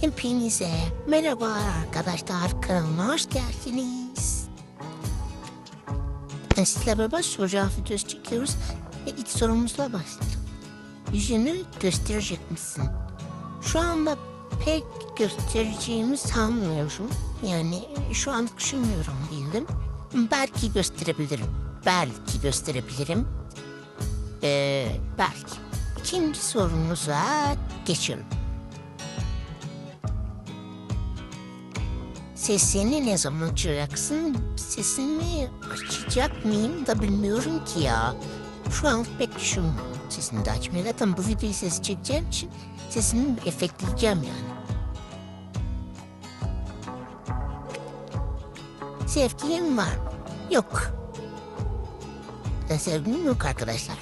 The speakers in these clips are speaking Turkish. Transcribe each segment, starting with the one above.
Hepinize merhaba arkadaşlar kanalıma hoş geldiniz. Sizlerle beraber soru videosu çekiyoruz ve ilk sorumuzla başlayalım. Yüzünü gösterecek misin? Şu anda pek göstereceğimi sanmıyorum. Yani şu an düşünmüyorum değilim. Belki gösterebilirim. Belki gösterebilirim. Ee, belki. İkinci sorumuza geçelim. Sesini ne zaman açacaksın? Sesimi açacak mıyım da bilmiyorum ki ya. Şu an pek düşünmüyorum sesini de açmayı. Zaten bu videoyu ses çekeceğim için sesimi efektleyeceğim yani. Sevgilim var mı? Yok. Ben sevgilim yok arkadaşlar.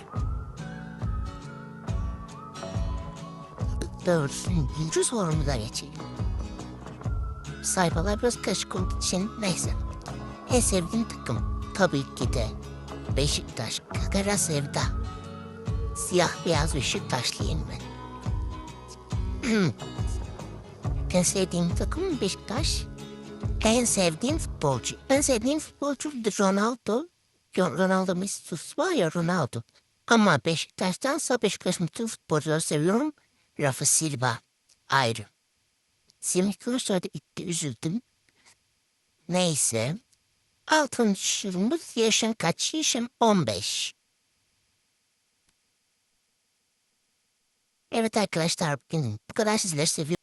Doğrusu üçüncü sorumuza geçelim. Sayfalar biraz karışık olduğu için neyse. En sevdiğim takım tabii ki de Beşiktaş. Kara Sevda. Siyah beyaz Beşiktaşlıyım ben. en sevdiğim takım Beşiktaş. En sevdiğim futbolcu. En sevdiğim futbolcu Ronaldo. Ronaldo Mesut var ya Ronaldo. Ama Beşiktaş'tansa Beşiktaş'ın bütün futbolcuları seviyorum. Rafa Silva ayrı. Semih Kılıçdaroğlu gitti üzüldüm. Neyse. Altın şırımız yaşın kaç? Yaşım 15. Evet arkadaşlar bugün bu kadar sizleri seviyorum.